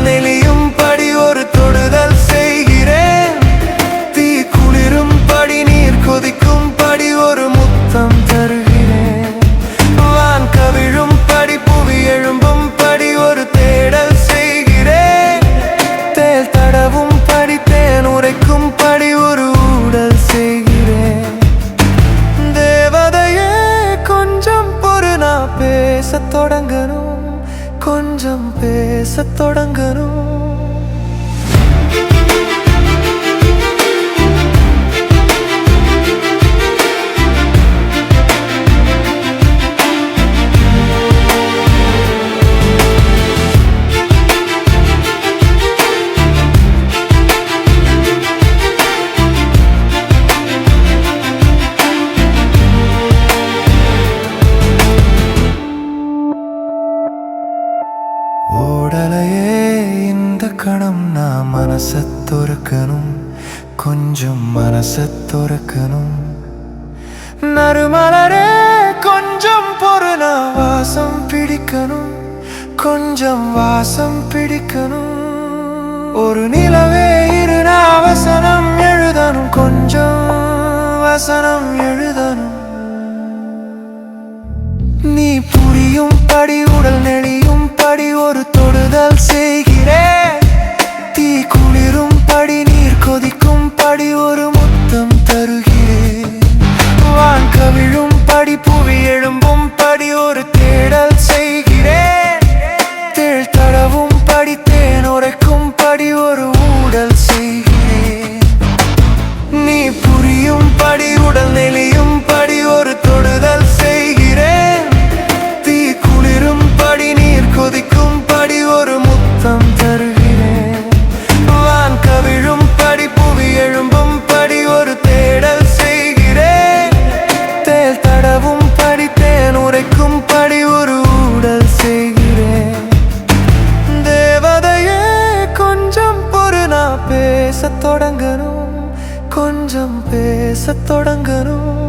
உடல் நெளியும் படி ஒரு தொடுதல் செய்கிறேன். தீ குளிரும் படி நீர் கொதிக்கும் படி ஒரு முத்தம் தருகிறேன். வான் கவிழும் படி புவி எழும்பும் படி ஒரு தேடல் செய்கிறேன். தேல் தடவும் படி தேன் உரைக்கும் படி ஒரு ஊடல் செய்கிறேன். தேவதையே கொஞ்சம் பொறு நான் பேசத் தொடங்கணும். கொஞ்சம் பேசத் தொடங்கணும். இருக்கணும் நான் மனச துறக்கணும் கொஞ்சம் மனச துறக்கணும். நறுமலரே கொஞ்சம் பொருள வாசம் பிடிக்கணும் கொஞ்சம் வாசம் பிடிக்கணும். ஒரு நிலவே இரு வசனம் எழுதணும் கொஞ்சம் வசனம் எழுதணும். நீ புரியும் படி உடல் நெளியும் படி ஒரு தொடுதல் செய்கிறேன் வான் பேசத் தொடங்கணும். கொஞ்சம் பேசத் தொடங்கணும்.